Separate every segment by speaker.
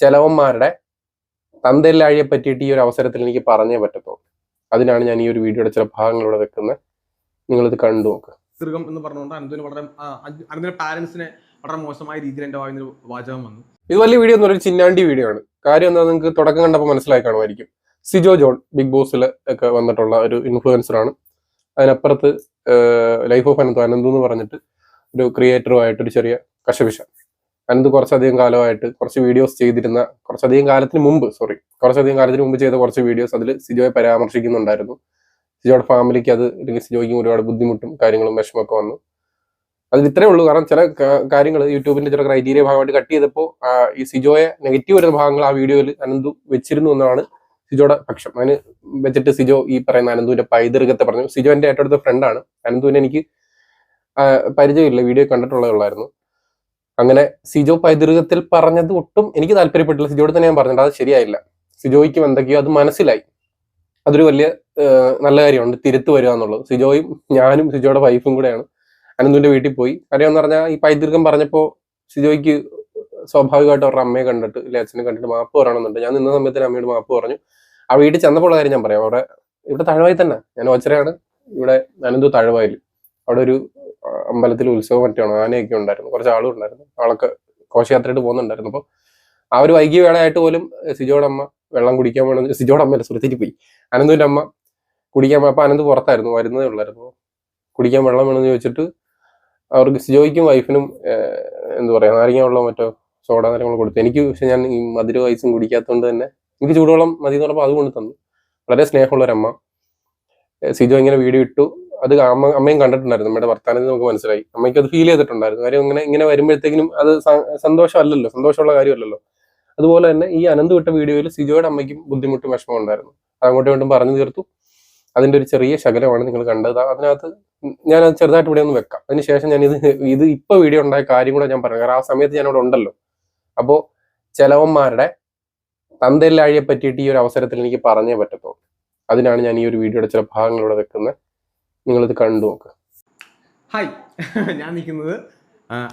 Speaker 1: ചെലവന്മാരുടെ തന്തല്ലാഴിയെ പറ്റിയിട്ട് ഈ ഒരു അവസരത്തിൽ എനിക്ക് പറഞ്ഞേ പറ്റത്തുള്ളൂ. അതിനാണ് ഞാൻ ഈ ഒരു വീഡിയോയുടെ ചില ഭാഗങ്ങളിലൂടെ വെക്കുന്നത്. നിങ്ങളിത് കണ്ടു നോക്ക്.
Speaker 2: ദീർഘം എന്ന് പറഞ്ഞുകൊണ്ട് അനന്തിന് വളരെ അനന്തിന്റെ പാരന്റ്സിനെ വളരെ മോശമായ രീതിയിൽ എന്റെ വാചകം വന്നു.
Speaker 1: ഇത് വലിയ വീഡിയോ എന്ന് പറയുന്നത് ചിന്നാണ്ടി വീഡിയോ ആണ്. കാര്യം എന്താ നിങ്ങൾക്ക് തുടക്കം കണ്ടപ്പോൾ മനസ്സിലായി കാണുമായിരിക്കും. സിജോ ജോൺ ബിഗ് ബോസിൽ ഒക്കെ വന്നിട്ടുള്ള ഒരു ഇൻഫ്ലുവൻസർ ആണ്. അതിനപ്പുറത്ത് ലൈഫ് ഓഫ് അനന്ത് അനന്തു എന്ന് പറഞ്ഞിട്ട് ഒരു ക്രിയേറ്ററുമായിട്ടൊരു ചെറിയ കശപിശ. അനന്ത് കുറച്ചധികം കാലമായിട്ട് കുറച്ച് വീഡിയോസ് ചെയ്തിരുന്ന കുറച്ചധികം കാലത്തിന് മുമ്പ് സോറി കുറച്ചധികം കാലത്തിന് മുമ്പ് ചെയ്ത കുറച്ച് വീഡിയോസ് അതിൽ സിജോയെ പരാമർശിക്കുന്നുണ്ടായിരുന്നു. സിജോയുടെ ഫാമിലിക്ക് അത് അല്ലെങ്കിൽ സിജോയ്ക്ക് ഒരുപാട് ബുദ്ധിമുട്ടും കാര്യങ്ങളും വിഷമമൊക്കെ വന്നു. അതിൽ ഇത്രേ ഉള്ളൂ. കാരണം ചില കാര്യങ്ങൾ യൂട്യൂബിന്റെ ചില ക്രൈറ്റീരിയ ഭാഗമായിട്ട് കട്ട് ചെയ്തപ്പോൾ ഈ സിജോയെ നെഗറ്റീവ് വരുന്ന ഭാഗങ്ങൾ ആ വീഡിയോയിൽ അനന്തു വെച്ചിരുന്നു എന്നാണ് സിജോയുടെ പക്ഷം. അതിന് വെച്ചിട്ട് സിജോ ഈ പറയുന്ന അനന്തുവിന്റെ പൈതൃകത്തെ പറഞ്ഞു. സിജോ എന്റെ ഏറ്റവും അടുത്ത ഫ്രണ്ടാണ് അനന്തുവിനെ എനിക്ക് പരിചയമില്ല. വീഡിയോ കണ്ടിട്ടുള്ളതേ ഉള്ളായിരുന്നു. അങ്ങനെ സിജോ പൈതൃകത്തിൽ പറഞ്ഞത് ഒട്ടും എനിക്ക് താല്പര്യപ്പെട്ടില്ല. സിജോയോട് തന്നെ ഞാൻ പറഞ്ഞിട്ട് അത് ശരിയായില്ല. സിജോയ്ക്കും എന്തൊക്കെയോ അത് മനസ്സിലായി. അതൊരു വലിയ നല്ല കാര്യമുണ്ട് തിരുത്തു വരിക എന്നുള്ളത്. സിജോയും ഞാനും സിജോയുടെ വൈഫും കൂടെയാണ്. അനന്തുവിന്റെ വീട്ടിൽ പോയി. കാര്യം എന്ന് പറഞ്ഞാൽ ഈ പൈതൃകം പറഞ്ഞപ്പോൾ സിജോയ്ക്ക് സ്വാഭാവികമായിട്ട് അവരുടെ അമ്മയെ കണ്ടിട്ട് ഇല്ലെ അച്ഛനെ കണ്ടിട്ട് മാപ്പ് പറയണമെന്നുണ്ട്. ഞാൻ നിന്ന സമയത്തിന് അമ്മയോട് മാപ്പ് പറഞ്ഞു. ആ വീട്ടിൽ ചെന്നപ്പോൾ ഉള്ള കാര്യം ഞാൻ പറയാം. അവിടെ ഇവിടെ തഴവായി തന്നെ. ഞാൻ ഓച്ചറയാണ്. ഇവിടെ അനന്തു തഴവായിൽ. അവിടെ ഒരു അമ്പലത്തിൽ ഉത്സവം മറ്റാണ് ആനയൊക്കെ ഉണ്ടായിരുന്നു. കുറച്ച് ആളും ഉണ്ടായിരുന്നു. ആളൊക്കെ ഘോഷയാത്രയായിട്ട് പോകുന്നുണ്ടായിരുന്നു. അപ്പോൾ ആ ഒരു വൈകിയ വേളയായിട്ട് പോലും സിജോയുടെ അമ്മ വെള്ളം കുടിക്കാൻ വേണം. സിജോയുടെ അമ്മ സുരത്തേക്ക് പോയി. അനന്തുവിന്റെ അമ്മ കുടിക്കാൻ അപ്പോൾ അപ്പൊ അനന്ത് പുറത്തായിരുന്നു വരുന്നതേ ഉള്ളായിരുന്നു. കുടിക്കാൻ വെള്ളം വേണമെന്ന് ചോദിച്ചിട്ട് അവർക്ക് സിജോയ്ക്കും വൈഫിനും എന്താ പറയാ നാരങ്ങ വെള്ളം മറ്റോ സോഡ കാര്യങ്ങൾ കൊടുത്തു. എനിക്ക് പക്ഷെ ഞാൻ ഈ മധുര വൈസും കുടിക്കാത്തതുകൊണ്ട് തന്നെ എനിക്ക് ചൂടുവെള്ളം മതി എന്ന് പറഞ്ഞപ്പോൾ അത് തന്നു വളരെ സ്നേഹമുള്ള ഒരു അമ്മ. സിജോ ഇങ്ങനെ വീഡിയോ ഇട്ടു. അത് അമ്മ അമ്മയും കണ്ടിട്ടുണ്ടായിരുന്നു. നമ്മുടെ വർത്താനത്തിൽ നമുക്ക് മനസ്സിലായി. അമ്മയ്ക്ക് അത് ഫീൽ ചെയ്തിട്ടുണ്ടായിരുന്നു. കാര്യം ഇങ്ങനെ ഇങ്ങനെ വരുമ്പോഴത്തേക്കിനും അത് സന്തോഷമല്ലല്ലോ. സന്തോഷമുള്ള കാര്യമല്ലല്ലോ. അതുപോലെ തന്നെ ഈ അനന്ത് വിട്ട വീഡിയോയിൽ സിജോയുടെ അമ്മയ്ക്കും ബുദ്ധിമുട്ടും വിഷമം ഉണ്ടായിരുന്നു. അങ്ങോട്ടും ഇങ്ങോട്ടും പറഞ്ഞു തീർത്തു. അതിന്റെ ഒരു ചെറിയ ശകലമാണ് നിങ്ങൾ കണ്ടത്. അതിനകത്ത് ഞാൻ അത് ചെറുതായിട്ട് ഇവിടെ ഒന്ന് വെക്കാം. അതിനുശേഷം ഞാൻ ഇത് ഇത് ഇപ്പൊ വീഡിയോ ഉണ്ടായ കാര്യം കൂടെ ഞാൻ പറഞ്ഞു കാരണം ആ സമയത്ത് ഞാൻ അവിടെ ഉണ്ടല്ലോ. അപ്പോ ചെലവന്മാരുടെ തന്തല്ലാഴിയെ പറ്റിയിട്ട് ഈ ഒരു അവസരത്തിൽ എനിക്ക് പറഞ്ഞേ പറ്റത്തുള്ളൂ. അതിനാണ് ഞാൻ ഈ ഒരു വീഡിയോയുടെ ചില ഭാഗങ്ങളിലൂടെ വെക്കുന്നത്. നിങ്ങളിത് കണ്ടു നോക്ക്.
Speaker 2: ഹായ് ഞാൻ നിൽക്കുന്നത്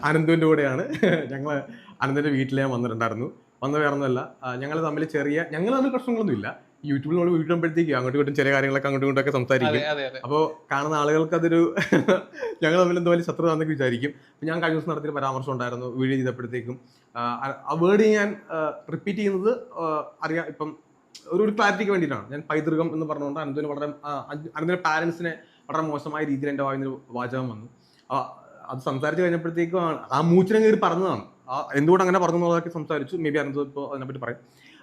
Speaker 2: അനന്തുവിന്റെ കൂടെയാണ്. ഞങ്ങൾ അനന്തിന്റെ വീട്ടിൽ ഞാൻ വന്നിട്ടുണ്ടായിരുന്നു. വന്ന വേറൊന്നുമല്ല. ഞങ്ങൾ തമ്മിൽ ചെറിയ ഞങ്ങൾ തമ്മിൽ പ്രശ്നങ്ങളൊന്നും ഇല്ല യൂട്യൂബിൽ നമ്മൾ വീഡിയോ ഇടുമ്പോഴത്തേക്കും അങ്ങോട്ടും ഇങ്ങോട്ടും ചെറിയ കാര്യങ്ങളൊക്കെ അങ്ങോട്ടും ഇങ്ങോട്ടൊക്കെ സംസാരിക്കും. അപ്പോൾ കാണുന്ന ആളുകൾക്ക് അതൊരു ഞങ്ങൾ തമ്മിൽ എന്തോ വലിയ ശത്രുതാന്നൊക്കെ വിചാരിക്കും. അപ്പം ഞാൻ കഴിഞ്ഞ ദിവസം നടത്തിയ പരാമർശം ഉണ്ടായിരുന്നു വീഡിയോ ചെയ്തപ്പോഴത്തേക്കും. ആ, വേർഡ് ഞാൻ റിപ്പീറ്റ് ചെയ്യുന്നത് അറിയാം ഇപ്പം ഒരു ഒരു ക്ലാരിറ്റിക്ക് വേണ്ടിയിട്ടാണ്. ഞാൻ പൈതൃകം എന്ന് പറഞ്ഞുകൊണ്ട് അനന്തിന് വളരെ ആ, പാരൻസിനെ പാരന്റ്സിനെ വളരെ മോശമായ രീതിയിൽ എന്റെ വായിൽ വാചകം വന്നു. അത് സംസാരിച്ച് കഴിഞ്ഞപ്പോഴത്തേക്കും ആ- മൂച്ചിനെ കയറി പറഞ്ഞതാണ്. എന്തുകൊണ്ട് അങ്ങനെ പറഞ്ഞു എന്നുള്ളതൊക്കെ സംസാരിച്ചു. മേ ബി അനന്ത് ഇപ്പോൾ അതിനെപ്പറ്റി പറയും.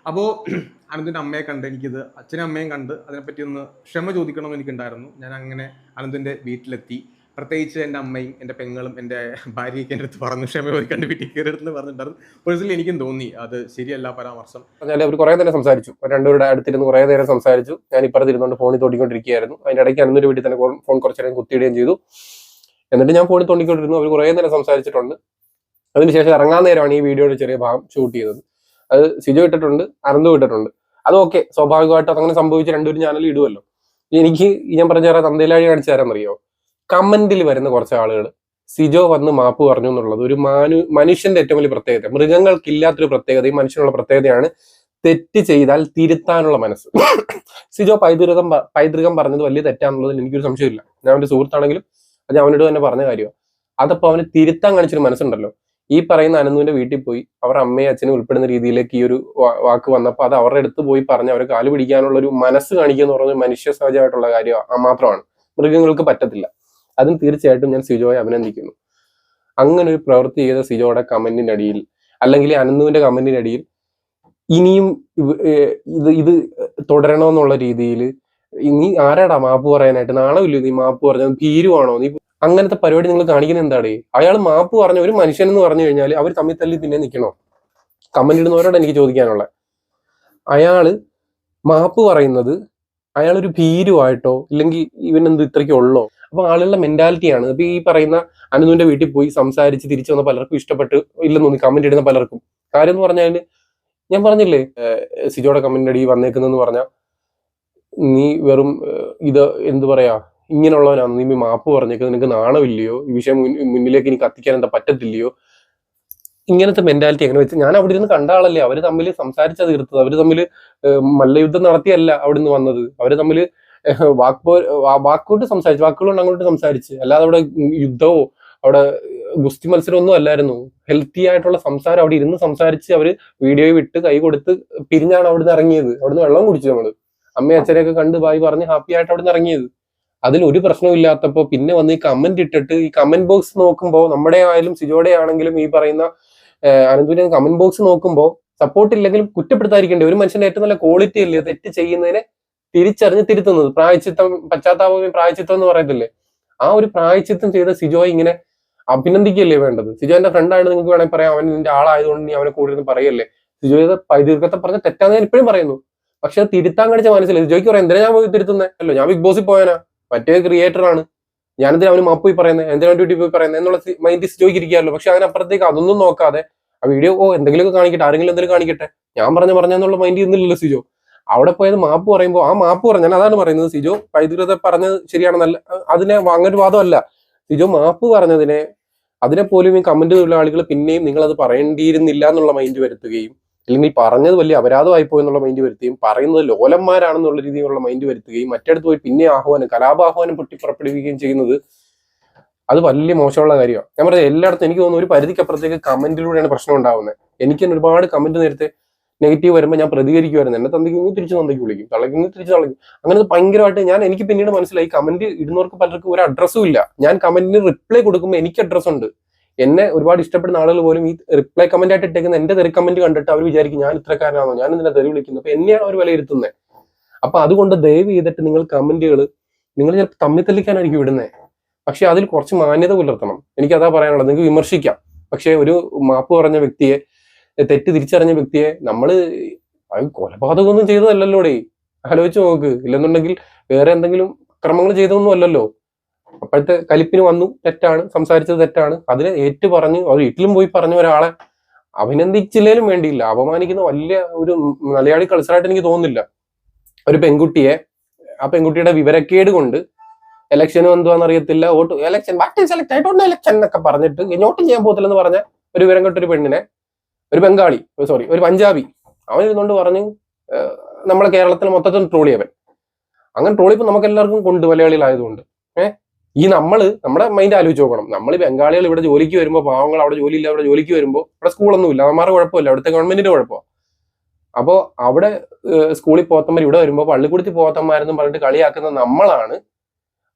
Speaker 2: അപ്പോൾ അനന്തിന്റെ അമ്മയെ കണ്ട് എനിക്കിത് അച്ഛനും അമ്മയും കണ്ട് അതിനെപ്പറ്റി ഒന്ന് ക്ഷമ ചോദിക്കണമെന്ന് എനിക്കുണ്ടായിരുന്നു. ഞാൻ അങ്ങനെ അനന്തിന്റെ വീട്ടിലെത്തി. പ്രത്യേകിച്ച് എന്റെ അമ്മയും എന്റെ പെങ്ങളും എന്റെ ഭാര്യയൊക്കെ എന്റെ അടുത്ത് പറഞ്ഞു ക്ഷമ ചോദിക്കാണ്ട് വീട്ടിൽ കയറിയെന്ന് പറഞ്ഞിട്ടുണ്ടായിരുന്നു. പേഴ്സണലി എനിക്കും തോന്നി അത് ശരിയല്ല പരാമർശം.
Speaker 1: പറഞ്ഞാൽ അവർ കുറെ നേരം സംസാരിച്ചു. രണ്ടുപേരുടെ അടുത്തിരുന്ന് കുറെ നേരം സംസാരിച്ചു. ഞാൻ ഇപ്പുറത്ത് ഇരുന്നുകൊണ്ട് ഫോണിൽ തോണ്ടിക്കൊണ്ടിരിക്കുകയായിരുന്നു. അതിന്റെ ഇടയ്ക്ക് അന്നൊരു വീട്ടിൽ തന്നെ ഫോൺ കുറച്ച് നേരം കുത്തിയിടുകയും ചെയ്തു. എന്നിട്ട് ഞാൻ ഫോണിൽ തോണ്ടിക്കൊണ്ടിരുന്നു. അവർ കുറെ നേരം സംസാരിച്ചിട്ടുണ്ട്. അതിനുശേഷം ഇറങ്ങാൻ നേരമാണ് ഈ വീഡിയോയുടെ ചെറിയ ഭാഗം ഷൂട്ട് ചെയ്തത്. അത് സിജോ ഇട്ടിട്ടുണ്ട് അനന്തു ഇട്ടിട്ടുണ്ട്. അത് ഓക്കെ സ്വാഭാവികമായിട്ട് അങ്ങനെ സംഭവിച്ച് രണ്ടുപേരും ചാനൽ ഇടുമല്ലോ എനിക്ക് ഞാൻ പറഞ്ഞ തന്തയിലാഴി കാണിച്ചു തരാൻ അറിയോ? കമന്റിൽ വരുന്ന കുറച്ച് ആളുകൾ സിജോ വന്ന് മാപ്പ് പറഞ്ഞു എന്നുള്ളത് ഒരു മാനു മനുഷ്യന്റെ ഏറ്റവും വലിയ പ്രത്യേകത. മൃഗങ്ങൾക്കില്ലാത്തൊരു പ്രത്യേകത ഈ മനുഷ്യനുള്ള പ്രത്യേകതയാണ് തെറ്റ് ചെയ്താൽ തിരുത്താനുള്ള മനസ്സ്. സിജോ പൈതൃകം പൈതൃകം പറഞ്ഞത് വലിയ തെറ്റാന്നുള്ളതിൽ എനിക്കൊരു സംശയമില്ല. ഞാൻ അവന്റെ സുഹൃത്താണെങ്കിലും അത് അവനോട് തന്നെ പറഞ്ഞ കാര്യമാണ്. അതപ്പോ അവന് തിരുത്താൻ കാണിച്ചൊരു മനസ്സുണ്ടല്ലോ. ഈ പറയുന്ന അനന്തുവിന്റെ വീട്ടിൽ പോയി അവർ അമ്മയും അച്ഛനും ഉൾപ്പെടുന്ന രീതിയിലേക്ക് ഈ ഒരു വാക്ക് വന്നപ്പോൾ അത് അവരുടെ അടുത്ത് പോയി പറഞ്ഞ് അവരെ കാൽ പിടിക്കാനുള്ള ഒരു മനസ്സ് കാണിക്കുക എന്ന് പറയുന്നത് മനുഷ്യ സഹജമായിട്ടുള്ള കാര്യം മാത്രമാണ്. മൃഗങ്ങൾക്ക് പറ്റത്തില്ല. അതിന് തീർച്ചയായിട്ടും ഞാൻ സിജോയെ അഭിനന്ദിക്കുന്നു. അങ്ങനെ ഒരു പ്രവൃത്തി ചെയ്ത സിജോയുടെ കമന്റിന്റെ അടിയിൽ അല്ലെങ്കിൽ അനന്തുവിന്റെ കമന്റിന്റെ അടിയിൽ ഇനിയും ഇത് ഇത് തുടരണമെന്നുള്ള രീതിയിൽ നീ ആരാടാ മാപ്പ് പറയാനായിട്ട്? നാളെ ഇല്ലയോ നീ മാപ്പ് പറഞ്ഞ ഭീരുവാണോ? നീ അങ്ങനത്തെ പരിപാടി നിങ്ങൾ കാണിക്കുന്നത് എന്താണ് അയാൾ മാപ്പ് പറഞ്ഞ ഒരു മനുഷ്യൻ എന്ന് പറഞ്ഞു കഴിഞ്ഞാൽ അവർ തമ്മിൽ തല്ലി പിന്നെ നിൽക്കണോ? കമന്റ് ഇടുന്നവരോട് എനിക്ക് ചോദിക്കാനുള്ള. അയാൾ മാപ്പ് പറയുന്നത് അയാളൊരു ഭീരുവായിട്ടോ ഇല്ലെങ്കിൽ ഇവനെന്ത് ഇത്രയ്ക്ക് ഉള്ളോ? അപ്പൊ ആളുകളുടെ മെന്റാലിറ്റിയാണ് ഇപ്പൊ ഈ പറയുന്ന അനുവിന്റെ വീട്ടിൽ പോയി സംസാരിച്ച് തിരിച്ചു വന്ന പലർക്കും ഇഷ്ടപ്പെട്ട് ഇല്ലെന്ന് കമന്റ് ഇടുന്ന പലർക്കും. കാര്യം എന്ന് പറഞ്ഞാൽ ഞാൻ പറഞ്ഞില്ലേ സിജോടെ കമന്റ് അടി വന്നേക്കുന്നെന്ന് പറഞ്ഞ നീ വെറും ഇത് എന്ത് പറയാ ഇങ്ങനെയുള്ളവനാണ് നീ മാപ്പ് പറഞ്ഞേക്കുന്നത് നിനക്ക് നാണമില്ലയോ ഈ വിഷയം മുന്നിലേക്ക് എനിക്ക് കത്തിക്കാൻ എന്താ പറ്റത്തില്ലയോ? ഇങ്ങനത്തെ മെന്റാലിറ്റി എങ്ങനെ വെച്ച് ഞാൻ അവിടെ ഇരുന്ന് കണ്ട ആളല്ലേ അവർ തമ്മിൽ സംസാരിച്ചാ തീർത്തത്. അവർ തമ്മിൽ മല്ലയുദ്ധം നടത്തിയല്ല അവിടെ നിന്ന് വന്നത്. അവർ തമ്മിൽ വാക്പോ വാക്കോട്ട് സംസാരിച്ചു വാക്കുകൊണ്ട് അങ്ങോട്ട് സംസാരിച്ച് അല്ലാതെ അവിടെ യുദ്ധമോ അവിടെ ഗുസ്തി മത്സരം ഒന്നും അല്ലായിരുന്നു. ഹെൽത്തി ആയിട്ടുള്ള സംസാരം അവിടെ ഇരുന്ന് സംസാരിച്ച് അവർ വീഡിയോ വിട്ട് കൈ കൊടുത്ത് പിരിഞ്ഞാണ് അവിടുന്ന് ഇറങ്ങിയത്. അവിടുന്ന് വെള്ളം കുടിച്ചു നമ്മൾ. അമ്മയും അച്ഛനെയൊക്കെ കണ്ട് ബായി പറഞ്ഞ് ഹാപ്പി ആയിട്ട് അവിടുന്ന് ഇറങ്ങിയത്. അതിൽ ഒരു പ്രശ്നവും ഇല്ലാത്തപ്പോ പിന്നെ വന്ന് ഈ കമന്റ് ഇട്ടിട്ട് ഈ കമന്റ് ബോക്സ് നോക്കുമ്പോൾ നമ്മുടെ ആയാലും സിജോടെ ആണെങ്കിലും ഈ പറയുന്ന അനന്തുവിന്റെ കമന്റ് ബോക്സ് നോക്കുമ്പോൾ സപ്പോർട്ട് ഇല്ലെങ്കിലും കുറ്റപ്പെടുത്താതിരിക്കേണ്ടി ഒരു മനുഷ്യന്റെ ഏറ്റവും നല്ല ക്വാളിറ്റി അല്ലേ? തെറ്റ് ചെയ്യുന്നതിനെ തിരിച്ചറിഞ്ഞ് തിരുത്തുന്നത്. പ്രായച്ചിത്തം പശ്ചാത്താപം പ്രായച്ചിത്തം എന്ന് പറയത്തില്ലേ? ആ ഒരു പ്രായച്ചിത്തം ചെയ്ത സിജോയെ ഇങ്ങനെ അഭിനന്ദിക്കുകയല്ലേ വേണ്ടത്? സിജോന്റെ ഫ്രണ്ടാണ് നിങ്ങൾക്ക് വേണമെങ്കിൽ പറയാം. അവൻ നിന്റെ ആളായതുകൊണ്ട് നീ അവനെ കൂടുതൽ പറയല്ലേ? സിജോയുടെ പൈതൃകത്തെ പറഞ്ഞ തെറ്റാന്ന് ഞാൻ ഇപ്പോഴും പറയുന്നു. പക്ഷെ തിരുത്താൻ കാണിച്ച മനസ്സിലായി. സിജോയ്ക്ക് പറയാം എന്തിനാ ഞാൻ പോയി തിരുത്തുന്നത് അല്ലോ ഞാൻ ബിഗ് ബോസിൽ പോയാനാ മറ്റേ ക്രിയേറ്റർ ആണ്. ഞാനെന്തിനാ അവന് മാപ്പ് പോയി പറയുന്നത് എന്തിനാ ഡ്യൂട്ടി പോയി പറയുന്നത് എന്നുള്ള മൈൻഡ് സിജോയ്ക്ക് ഇരിക്കാമല്ലോ പക്ഷെ അതിനപ്പുറത്തേക്ക് അതൊന്നും നോക്കാതെ ആ വീഡിയോ ഓ എന്തെങ്കിലുമൊക്കെ കാണിക്കട്ടെ. ആരെങ്കിലും എന്തെങ്കിലും കാണിക്കട്ടെ. ഞാൻ പറഞ്ഞ പറഞ്ഞെന്നുള്ള മൈൻഡ് ഇന്നില്ലല്ലോ സിജോ. അവിടെ പോയത് മാപ്പ് പറയുമ്പോൾ ആ മാപ്പ് പറഞ്ഞാൽ അതാണ് പറയുന്നത് സിജോ പൈതൃകത പറഞ്ഞത് ശരിയാണെന്നല്ല അതിനെ അങ്ങനൊരു വാദമല്ല. സിജോ മാപ്പ് പറഞ്ഞതിനെ അതിനെ പോലും ഈ കമന്റ് തൊഴിലാളികൾ പിന്നെയും നിങ്ങൾ അത് പറയേണ്ടിയിരുന്നില്ല എന്നുള്ള മൈൻഡ് വരുത്തുകയും അല്ലെങ്കിൽ പറഞ്ഞത് വലിയ അപരാധമായി പോയെന്നുള്ള മൈൻഡ് വരുത്തുകയും പറയുന്നത് ലോലന്മാരാണെന്നുള്ള രീതിയിലുള്ള മൈൻഡ് വരുത്തുകയും മറ്റടുത്ത് പോയി പിന്നെ ആഹ്വാനം കലാപാഹ്വാനം പൊട്ടിപ്പുറപ്പെടുവിക്കുകയും ചെയ്യുന്നത് അത് വലിയ മോശമുള്ള കാര്യമാണ്. ഞാൻ പറഞ്ഞത് എല്ലായിടത്തും എനിക്ക് തോന്നുന്നു ഒരു പരിധിക്കപ്പുറത്തേക്ക് കമന്റിലൂടെയാണ് പ്രശ്നം ഉണ്ടാവുന്നത്. എനിക്ക് തന്നെ ഒരുപാട് കമന്റ് നേരത്തെ നെഗറ്റീവ് വരുമ്പോൾ ഞാൻ പ്രതികരിക്കുമായിരുന്നു എന്നെ തന്തിക്കുന്നു തിരിച്ച് തന്തയ്ക്ക് വിളിക്കും. തളയ്ക്കുന്നു തിരിച്ച് തളയ്ക്കും അങ്ങനെ ഭയങ്കരമായിട്ട് ഞാൻ എനിക്ക് പിന്നീട് മനസ്സിലായി കമന്റ് ഇടുന്നവർക്ക് പലർക്കും ഒരു അഡ്രസ്സും ഇല്ല. ഞാൻ കമന്റിന് റിപ്ലൈ കൊടുക്കുമ്പോൾ എനിക്ക് അഡ്രസ് ഉണ്ട്. എന്നെ ഒരുപാട് ഇഷ്ടപ്പെടുന്ന ആളുകൾ പോലും ഈ റിപ്ലൈ കമന്റ് ആയിട്ട് ഇട്ടേക്കുന്ന എന്റെ തെറി കമന്റ് കണ്ടിട്ട് അവർ വിചാരിക്കും ഞാൻ ഇത്രക്കാരനാണോ? ഞാൻ ഇതിനെ തെറി വിളിക്കുന്നത്? അപ്പൊ എന്നെയാണ് അവർ വിലയിരുത്തുന്നത് അപ്പൊ അതുകൊണ്ട് ദയവ് ചെയ്തിട്ട് നിങ്ങൾ കമന്റുകൾ നിങ്ങൾ ചിലപ്പോൾ തമ്മിൽ തല്ലിക്കാനായിരിക്കും വിടുന്നത് പക്ഷെ അതിൽ കുറച്ച് മാന്യത പുലർത്തണം. എനിക്ക് അതാ പറയാനുള്ളത്. നിങ്ങൾക്ക് വിമർശിക്കാം. പക്ഷെ ഒരു മാപ്പ് പറഞ്ഞ വ്യക്തിയെ തെറ്റ് തിരിച്ചറിഞ്ഞ വ്യക്തിയെ നമ്മൾ കൊലപാതകമൊന്നും കൊലപാതകമൊന്നും ചെയ്തതല്ലല്ലോടേ ആലോചിച്ച് നോക്ക്. ഇല്ലെന്നുണ്ടെങ്കിൽ വേറെ എന്തെങ്കിലും അക്രമങ്ങൾ ചെയ്തൊന്നും അല്ലല്ലോ. അപ്പോഴത്തെ കലിപ്പിന് വന്നു. തെറ്റാണ്. സംസാരിച്ചത് തെറ്റാണ്. അതിനെ ഏറ്റു പറഞ്ഞ് അവർ വീട്ടിലും പോയി പറഞ്ഞ ഒരാളെ അഭിനന്ദിച്ചില്ലേലും വേണ്ടിയില്ല. അപമാനിക്കുന്ന വലിയ ഒരു മലയാളി കൾച്ചറായിട്ട് എനിക്ക് തോന്നുന്നില്ല. ഒരു പെൺകുട്ടിയെ ആ പെൺകുട്ടിയുടെ വിവരക്കേട് കൊണ്ട് ഇലക്ഷനും എന്തുവാന്ന് അറിയത്തില്ല വോട്ട് എലക്ഷൻ ബാക്കി സെലക്ട് ആയിട്ടുണ്ട് എലക്ഷൻ എന്നൊക്കെ പറഞ്ഞിട്ട് ഇങ്ങോട്ടും ചെയ്യാൻ പോകത്തില്ലെന്ന് പറഞ്ഞ ഒരു വിവരം കെട്ടൊരു പെണ്ണിനെ ഒരു ബംഗാളി സോറി ഒരു പഞ്ചാബി. അവൻ ഇരുന്നുകൊണ്ട് പറഞ്ഞു നമ്മളെ കേരളത്തിൽ മൊത്തത്തിൽ ട്രോളിയവൻ. അങ്ങനെ ട്രോളിപ്പോ നമുക്ക് എല്ലാവർക്കും കൊണ്ട് മലയാളികളായതുകൊണ്ട്. ഏഹ് ഈ നമ്മൾ നമ്മുടെ മൈൻഡ് ആലോചിച്ച് നോക്കണം. നമ്മൾ ബംഗാളികൾ ഇവിടെ ജോലിക്ക് വരുമ്പോൾ പാവങ്ങൾ അവിടെ ജോലിയില്ല അവിടെ ജോലിക്ക് വരുമ്പോൾ ഇവിടെ സ്കൂളൊന്നും ഇല്ല നമ്മുടെ കുഴപ്പമില്ല അവിടുത്തെ ഗവൺമെന്റിന്റെ കുഴപ്പമാണ് അപ്പോൾ അവിടെ സ്കൂളിൽ പോത്തന്മാർ ഇവിടെ വരുമ്പോൾ പള്ളിക്കൂടത്തിൽ പോത്തന്മാരെന്നും പറഞ്ഞിട്ട് കളിയാക്കുന്ന നമ്മളാണ്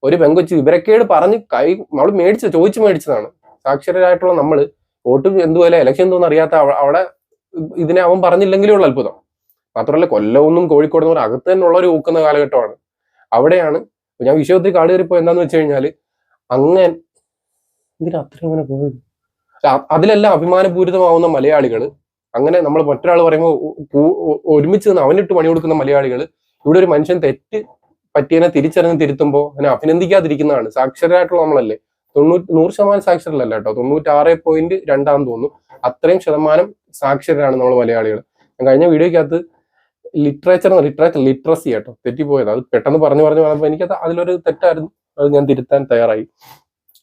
Speaker 1: ഒരു പെങ്കൊച്ച് വിവരക്കേട് പറഞ്ഞ് കൈ നമ്മൾ മേടിച്ച ചോദിച്ചു മേടിച്ചതാണ്. സാക്ഷരരായിട്ടുള്ള നമ്മൾ വോട്ട് എന്തുപോലെ ഇലക്ഷൻ എന്തോന്ന് അറിയാത്ത അവ- അവിടെ ഇതിനെ അവൻ പറഞ്ഞില്ലെങ്കിലും ഉള്ള അത്ഭുതം. മാത്രമല്ല കൊല്ലമൊന്നും കോഴിക്കോട് അകത്ത് തന്നെ ഉള്ളവർ ഒരു ഊക്കുന്ന കാലഘട്ടമാണ്. അവിടെയാണ് ഞാൻ വിഷയത്തിൽ കാട് കയറിപ്പോ എന്താന്ന് വെച്ച് കഴിഞ്ഞാൽ അങ്ങനെ ഇതിന് അത്രയും അങ്ങനെ പോയത്? അതിലെല്ലാം അഭിമാനപൂരിതമാവുന്ന മലയാളികൾ അങ്ങനെ നമ്മൾ മറ്റൊരാൾ പറയുമ്പോൾ ഒരുമിച്ച് നിന്ന് അവനിട്ട് പണി കൊടുക്കുന്ന മലയാളികൾ ഇവിടെ ഒരു മനുഷ്യൻ തെറ്റ് പറ്റിയതിനെ തിരിച്ചറിഞ്ഞ് തിരുത്തുമ്പോൾ അതിനെ അഭിനന്ദിക്കാതിരിക്കുന്നതാണ്. സാക്ഷരരായിട്ടുള്ള നമ്മളല്ലേ? തൊണ്ണൂറ്റി നൂറ് ശതമാനം സാക്ഷരല്ല കേട്ടോ. തൊണ്ണൂറ്റാറ് പോയിന്റ് രണ്ടാന്ന് തോന്നുന്നു. അത്രയും ശതമാനം സാക്ഷരരാണ് നമ്മൾ മലയാളികൾ ഞാൻ കഴിഞ്ഞ വീഡിയോക്കകത്ത് ലിറ്ററേച്ചർ ലിറ്ററേച്ചർ ലിറ്ററസി കേട്ടോ. തെറ്റിപ്പോയത്. അത് പെട്ടെന്ന് പറഞ്ഞു പറഞ്ഞു പറഞ്ഞപ്പോൾ എനിക്കത് അതിലൊരു തെറ്റായിരുന്നു. അത് ഞാൻ തിരുത്താൻ തയ്യാറായി.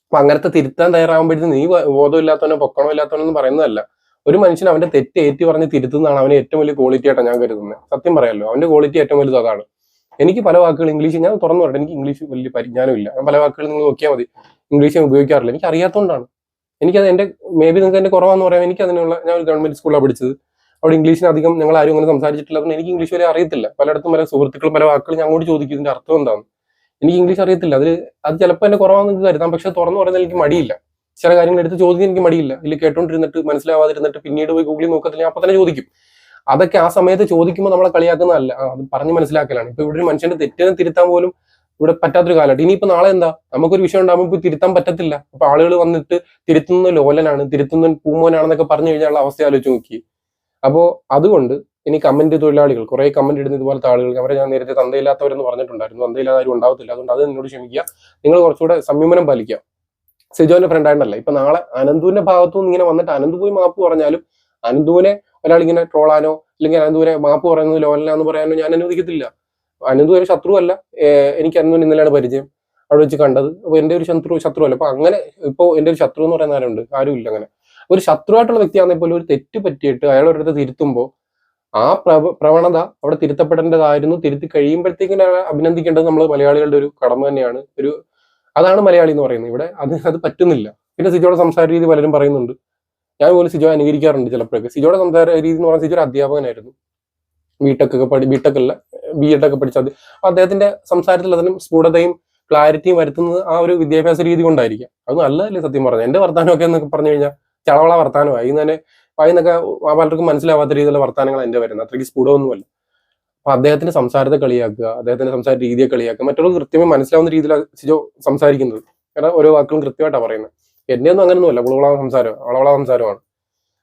Speaker 1: അപ്പൊ അങ്ങനത്തെ തിരുത്താൻ തയ്യാറാകുമ്പോഴത്തേക്ക് നീ ബോധമില്ലാത്തവനോ പൊക്കണോ ഇല്ലാത്തവനോ എന്ന് പറയുന്നതല്ല. ഒരു മനുഷ്യൻ അവന്റെ തെറ്റ് ഏറ്റി പറഞ്ഞ് തിരുത്തുന്നതാണ് അവന് ഏറ്റവും വലിയ ക്വാളിറ്റി ആയിട്ടാണ് ഞാൻ കരുതുന്നത് സത്യം പറയാമല്ലോ അവന്റെ ക്വാളിറ്റി ഏറ്റവും വലുത് അതാണ്. എനിക്ക് പല വാക്കുകൾ ഇംഗ്ലീഷ് ഞാൻ തുറന്നു പറയട്ടെ. എനിക്ക് ഇംഗ്ലീഷ് വലിയ പരിജ്ഞാനം ഇല്ല ഞാൻ പല വാക്കുകൾ നിങ്ങൾ നോക്കിയാൽ മതി. ഇംഗ്ലീഷ് ഞാൻ ഉപയോഗിക്കാറില്ല. എനിക്ക് അറിയാത്തതുകൊണ്ടാണ് എനിക്കത് എന്റെ മേ ബി നിങ്ങൾക്ക് എന്റെ കുറവാന്ന് പറയാം എനിക്ക് അതിനുള്ള ഞാൻ ഒരു ഗവൺമെന്റ് സ്കൂളിലാണ് പഠിച്ചത്. അവിടെ ഇംഗ്ലീഷിന് അധികം ഞങ്ങൾ ആരും അങ്ങനെ സംസാരിച്ചിട്ടില്ല. അതുകൊണ്ട് എനിക്ക് ഇംഗ്ലീഷ് വരെ അറിയത്തില്ല. പലയിടത്തും പല സുഹൃത്തുക്കളും പല വാക്കുകൾ ഞാൻ അങ്ങോട്ട് ചോദിക്കും. ഇതിന്റെ അർത്ഥം എന്താണ്? എനിക്ക് ഇംഗ്ലീഷ് അറിയത്തില്ല. അത് അത് ചിലപ്പോൾ എന്റെ കുറവാന്ന് നിങ്ങൾക്ക് കരുതാം. പക്ഷെ തുറന്നു പറയുന്നത് എനിക്ക് മടിയില്ല. ചില കാര്യങ്ങൾ എടുത്ത് ചോദിക്കാൻ എനിക്ക് മടിയില്ല. ഇതിൽ കേട്ടോണ്ടിരുന്നിട്ട് മനസ്സിലാവാതിരുന്നിട്ട് പിന്നീട് പോയി ഗൂഗിളിൽ നോക്കത്തില്ല. അപ്പൊ തന്നെ ചോദിക്കും. അതൊക്കെ ആ സമയത്ത് ചോദിക്കുമ്പോൾ നമ്മളെ കളിയാക്കുന്നതല്ല. അത് പറഞ്ഞ് മനസ്സിലാക്കലാണ്. ഇപ്പൊ ഇവിടെ ഒരു മനുഷ്യന്റെ തെറ്റിനെ തിരുത്താൻ പോലും ഇവിടെ പറ്റാത്തൊരു കാലഘട്ടം. ഇനിയിപ്പോ നാളെ എന്താ? നമുക്കൊരു വിഷയം ഉണ്ടാകുമ്പോൾ ഇപ്പൊ തിരുത്താൻ പറ്റത്തില്ല. അപ്പൊ ആളുകൾ വന്നിട്ട് തിരുത്തുന്ന ലോലനാണ് തിരുത്തുന്ന പൂമോനാണെന്നൊക്കെ പറഞ്ഞു കഴിഞ്ഞാൽ അവസ്ഥ ആലോചിച്ച് നോക്കി. അപ്പോ അതുകൊണ്ട് ഇനി കമന്റ് തൊഴിലാളികൾ കുറെ കമന്റ് ഇടുന്ന ഇതുപോലത്തെ ആളുകൾ അവരെ ഞാൻ നേരത്തെ തന്തയില്ലാത്തവരെന്ന് പറഞ്ഞിട്ടുണ്ടായിരുന്നു. തന്തയില്ലാതെ ആരും ഉണ്ടാവത്തില്ല. അതുകൊണ്ട് അത് എന്നോട് ക്ഷമിക്കുക. നിങ്ങൾ കുറച്ചുകൂടെ സംയമനം പാലിക്കുക. സിജോന്റെ ഫ്രണ്ട് ആയിട്ടല്ല ഇപ്പൊ നാളെ അനന്തുവിന്റെ ഭാഗത്തു നിന്ന് ഇങ്ങനെ വന്നിട്ട് അനന്ത് പോയി മാപ്പ് പറഞ്ഞാലും അനന്തുവിനെ ഒരാൾ ഇങ്ങനെ ട്രോളാനോ അല്ലെങ്കിൽ അനന്തുവിനെ മാപ്പ് പറയുന്നത് ലോലനാന്ന് പറയാനോ ഞാൻ അനുവദിക്കത്തില്ല. അനന്തു ഒരു ശത്രുവല്ല. എനിക്ക് അനന്തുവിന് ഇന്നലെയാണ് പരിചയം. അവിടെ വെച്ച് കണ്ടത്. അപ്പോൾ എന്റെ ഒരു ശത്രു ശത്രു അല്ല അപ്പൊ അങ്ങനെ ഇപ്പൊ എന്റെ ഒരു ശത്രു എന്ന് പറയുന്ന ആരുണ്ട്? ആരും ഇല്ല അങ്ങനെ. ഒരു ശത്രുവായിട്ടുള്ള വ്യക്തിയാണെങ്കിൽ പോലും ഒരു തെറ്റ് പറ്റിയിട്ട് അയാൾ ഒരിടത്ത് തിരുത്തുമ്പോൾ ആ പ്രവ പ്രവണത അവിടെ തിരുത്തപ്പെടേണ്ടതായിരുന്നു. തിരുത്തി കഴിയുമ്പോഴത്തേക്കും അഭിനന്ദിക്കേണ്ടത് നമ്മൾ മലയാളികളുടെ ഒരു കടമ തന്നെയാണ്. ഒരു അതാണ് മലയാളി എന്ന് പറയുന്നത്. ഇവിടെ അത് അത് പറ്റുന്നില്ല. പിന്നെ സിജോയുടെ സംസാര രീതി പലരും പറയുന്നുണ്ട്. ഞാൻ പോലും സിജോ അനുകരിക്കാറുണ്ട് ചിലപ്പോഴൊക്കെ. സിജോയുടെ സംസാര രീതി എന്ന് പറഞ്ഞാൽ സിജോ ഒരു അധ്യാപകനായിരുന്നു. ബിടെക് ഒക്കെ പഠി ബിടെക് അല്ല ബി എഡ് ഒക്കെ പഠിച്ചത് അപ്പൊ അദ്ദേഹത്തിന്റെ സംസാരത്തിൽ അതിനും സ്ഫുടതയും ക്ലാരിറ്റിയും വരുത്തുന്നത് ആ ഒരു വിദ്യാഭ്യാസ രീതി കൊണ്ടായിരിക്കാം. അത് നല്ലതല്ലേ സത്യം പറഞ്ഞത് എന്റെ വർത്താനമൊക്കെ എന്നൊക്കെ പറഞ്ഞു കഴിഞ്ഞാൽ ചളവള വർത്താനമായി ഇന്ന് തന്നെ വായിന്നൊക്കെ പലർക്കും മനസ്സിലാവാത്ത രീതിയിലുള്ള വർത്താനങ്ങൾ എന്റെ വരുന്നത്. അത്രയ്ക്ക് സ്ഫുടമൊന്നുമല്ല. അപ്പൊ അദ്ദേഹത്തിന്റെ സംസാരത്തെ കളിയാക്കുക അദ്ദേഹത്തിന്റെ സംസാര രീതിയെ കളിയാക്കുക മറ്റുള്ളവർ കൃത്യമായി മനസ്സിലാവുന്ന രീതിയിലാണ് സിജോ സംസാരിക്കുന്നത്. കാരണം ഓരോ വാക്കുകളും കൃത്യമായിട്ടാണ് പറയുന്നത്. എന്നെ ഒന്നും അങ്ങനെയൊന്നുമല്ല ഉളവളാ സംസാരം അളവള സംസാരമാണ്.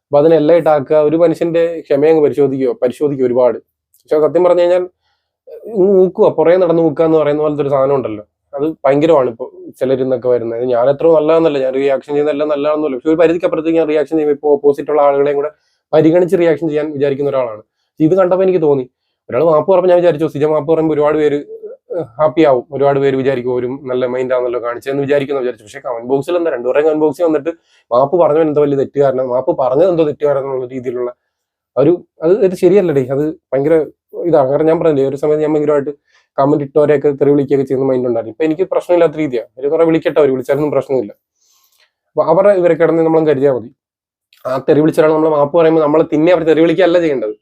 Speaker 1: അപ്പൊ അതിനെല്ലാം ഇട്ടാക്കുക ഒരു മനുഷ്യന്റെ ക്ഷമയങ്ങ് പരിശോധിക്കുക പരിശോധിക്കുക ഒരുപാട്. പക്ഷെ സത്യം പറഞ്ഞു കഴിഞ്ഞാൽ ഊക്കുക പുറകെ നടന്ന് ഊക്കുക എന്ന് പറയുന്ന പോലത്തെ ഒരു സാധനം ഉണ്ടല്ലോ. അത് ഭയങ്കരമാണ് ഇപ്പോൾ ചിലരിന്നൊക്കെ വരുന്നത്. ഞാൻ എത്ര നല്ലതെന്നല്ല ഞാൻ റിയാക്ഷൻ ചെയ്യുന്ന എല്ലാം നല്ലതാണെന്നല്ല. പക്ഷെ ഒരു പരിധിക്കപ്പുറത്തേക്ക് ഞാൻ റിയാക്ഷൻ ചെയ്യുമ്പോൾ ഇപ്പോൾ ഓപ്പോസിറ്റ് ഉള്ള ആളുകളെയും കൂടെ പരിഗണിച്ച് റിയാക്ഷൻ ചെയ്യാൻ വിചാരിക്കുന്ന ഒരാളാണ്. ഇത് കണ്ടപ്പോൾ എനിക്ക് തോന്നി. ഒരാൾ മാപ്പ് പറഞ്ഞപ്പോൾ ഞാൻ വിചാരിച്ചു സിജ മാപ്പ് പറയുമ്പോൾ ഒരുപാട് പേര് ഹാപ്പി ആവും. ഒരുപാട് പേര് വിചാരിക്കും ഒരു നല്ല മൈൻഡ് ആണല്ലോ കാണിച്ചതെന്ന് വിചാരിക്കുന്നു വിചാരിച്ചു. പക്ഷേ കമന്റ് ബോക്സിൽ എന്താ രണ്ടുപേരും കമന്റ് ബോക്സിൽ വന്നിട്ട് മാപ്പ് പറഞ്ഞു എന്തോ വലിയ തെറ്റുകാരനാണ് മാപ്പ് പറഞ്ഞത് എന്തോ തെറ്റുകാരൻ എന്നുള്ള രീതിയിലുള്ള ഒരു അത് ഇത് ശരിയല്ലടേ അത് ഭയങ്കര ഇതാണ്. കാരണം ഞാൻ പറഞ്ഞില്ലേ ഒരു സമയത്ത് ഞാൻ ഭയങ്കരമായിട്ട് കമന്റ് ഇട്ടവരെയൊക്കെ തെറി വിളിക്കുകയൊക്കെ ചെയ്യുന്ന മൈൻഡ് ഉണ്ടായിരുന്നു. ഇപ്പൊ എനിക്ക് പ്രശ്നമില്ലാത്ത രീതിയാണ് ഒരു കുറെ വിളിക്കട്ടെ അവർ വിളിച്ചാലൊന്നും പ്രശ്നമില്ല. അപ്പൊ അവരെ ഇവരെ കിടന്ന് നമ്മളും കരുതിയാൽ മതി. ആ തെറി വിളിച്ചാലാണ് നമ്മൾ മാപ്പ് പറയുമ്പോൾ നമ്മൾ തിന്നെ അവർ തെറി വിളിക്കുകയല്ല ചെയ്യേണ്ടത്.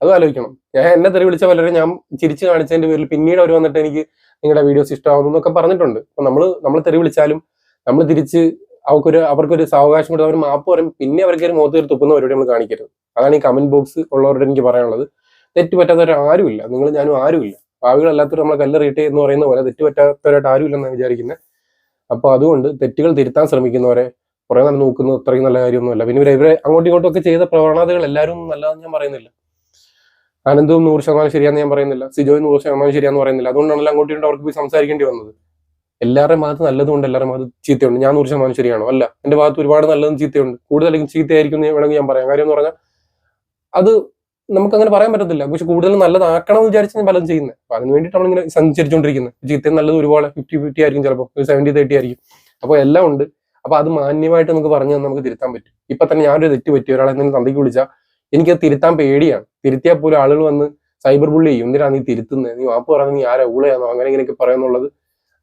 Speaker 1: അത് ആലോചിക്കണം. ഞാൻ എന്നെ തെറി വിളിച്ച പലരും ഞാൻ ചിരിച്ച് കാണിച്ചതിന്റെ പേരിൽ പിന്നീട് അവർ വന്നിട്ട് എനിക്ക് നിങ്ങളുടെ വീഡിയോസ് ഇഷ്ടമാവുന്നു എന്നൊക്കെ പറഞ്ഞിട്ടുണ്ട്. അപ്പൊ നമ്മൾ നമ്മൾ തെറി വിളിച്ചാലും നമ്മൾ തിരിച്ച് അവർക്കൊരു അവർക്കൊരു സാവകാശം കൊടുത്ത് അവർ മാപ്പ് പറയും. പിന്നെ അവർക്ക് ഒരു മുഖത്ത് തുപ്പുന്ന പരിപാടി നമ്മൾ കാണിക്കരുത്. അതാണ് ഈ കമന്റ് ബോക്സ് ഉള്ളവരോട് എനിക്ക് പറയാനുള്ളത്. തെറ്റ് പറ്റാത്തവർ ആരുമില്ല. നിങ്ങൾ ഞാനും ആരുമില്ല. ഭാവികളല്ലാത്തവർ നമ്മളെ കല്ലെറിയട്ടെ എന്ന് പറയുന്ന പോലെ തെറ്റ് പറ്റാത്തവരായിട്ട് ആരുമില്ലെന്നാണ് വിചാരിക്കുന്നത് അപ്പോൾ അതുകൊണ്ട് തെറ്റുകൾ തിരുത്താൻ ശ്രമിക്കുന്നവരെ കുറെ നേരം നോക്കുന്നത് അത്രയും നല്ല കാര്യമൊന്നുമല്ല. പിന്നെ ഇവരെ അങ്ങോട്ടും ഇങ്ങോട്ടും ഒക്കെ ചെയ്ത പ്രവണതകൾ എല്ലാവരും നല്ലതെന്ന് ഞാൻ പറയുന്നില്ല. ആനന്ദവും നൂറ് ശതമാനം ശരിയാന്ന് ഞാൻ പറയുന്നില്ല. സിജോയും നൂറ് ശതമാനം ശരിയാന്ന് പറയുന്നില്ല. അതുകൊണ്ടാണല്ലോ അങ്ങോട്ടും അവർക്ക് പോയി സംസാരിക്കേണ്ടി വന്നത്. എല്ലാവരുടെ ഭാഗത്ത് നല്ലതുകൊണ്ട് എല്ലാവരുടെ ഭാഗത്ത് ചീത്തയുണ്ട്. ഞാൻ നൂറ് ശതമാനം ശരിയാണോ? അല്ല. എന്റെ ഭാഗത്ത് ഒരുപാട് നല്ലതും ചീത്തയുണ്ട്. കൂടുതലും ചീത്തയായിരിക്കും എന്ന് വേണമെങ്കിൽ ഞാൻ പറയാം. കാര്യം എന്ന് പറഞ്ഞാൽ അത് നമുക്ക് അങ്ങനെ പറയാൻ പറ്റത്തില്ല. പക്ഷെ കൂടുതൽ നല്ലതാക്കണം എന്ന് വിചാരിച്ച് ഞാൻ പലതും ചെയ്യുന്നത് അപ്പൊ അതിന് വേണ്ടിയിട്ടാണ് ഇങ്ങനെ സഞ്ചരിച്ചുകൊണ്ടിരിക്കുന്നത്. ചീത്തയും നല്ലത് ഒരുപാട് ഫിഫ്റ്റി ഫിഫ്റ്റി ആയിരിക്കും ചിലപ്പോൾ. ഒരു സെവന്റി തേർട്ടി ആയിരിക്കും. അപ്പോൾ എല്ലാം ഉണ്ട്. അപ്പൊ അത് മാന്യമായിട്ട് നമുക്ക് പറഞ്ഞു നമുക്ക് തിരുത്താൻ പറ്റും. ഇപ്പൊ തന്നെ ഞാനൊരു തെറ്റ് പറ്റി. ഒരാളെ എന്തെങ്കിലും തന്തയ്ക്ക് വിളിച്ചാൽ എനിക്കത് തിരുത്താൻ പേടിയാണ്. തിരുത്തിയാൽ പോലും ആളുകൾ വന്ന് സൈബർ ബുള്ളി ചെയ്യും. എന്തിനാ നീ തിരുത്തുന്നത് നീ വാപ്പ് പറയുന്നത് നീ ആരാ? ഊളയാണോ അങ്ങനെ ഇങ്ങനെയൊക്കെ പറയുന്നുള്ളത്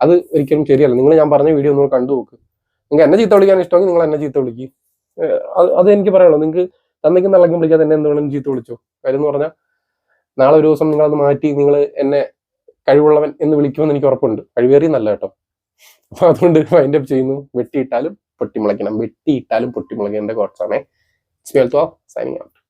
Speaker 1: അത് ഒരിക്കലും ശരിയല്ല. നിങ്ങൾ ഞാൻ പറഞ്ഞ വീഡിയോ ഒന്ന് കണ്ടു നോക്ക്. നിങ്ങൾക്ക് എന്നെ ചീത്ത വിളിക്കാൻ ഇഷ്ടമെങ്കിൽ നിങ്ങൾ എന്നെ ചീത്ത വിളിക്കുക അത് എനിക്ക് പറയാനുള്ളൂ. നിങ്ങൾക്ക് തന്നേക്ക് നല്ലക്കും വിളിക്കാതെ എന്നെ എന്തുകൊണ്ടും ചീത്ത വിളിച്ചോ. കാര്യം എന്ന് പറഞ്ഞാൽ നാളെ ഒരു ദിവസം നിങ്ങളത് മാറ്റി നിങ്ങൾ എന്നെ കഴിവുള്ളവൻ എന്ന് വിളിക്കുമെന്ന് എനിക്ക് ഉറപ്പുണ്ട്. കഴിവേറി നല്ല കേട്ടോ. അപ്പൊ അതുകൊണ്ട് ഫൈൻഡ് അപ്പ് ചെയ്യുന്നു. വെട്ടിയിട്ടാലും പൊട്ടിമുളയ്ക്കണം. വെട്ടിയിട്ടാലും പൊട്ടിമുളയ്ക്കേണ്ട കോട്സാണേ സ്മെൽ സൈനിങ് ഔട്ട്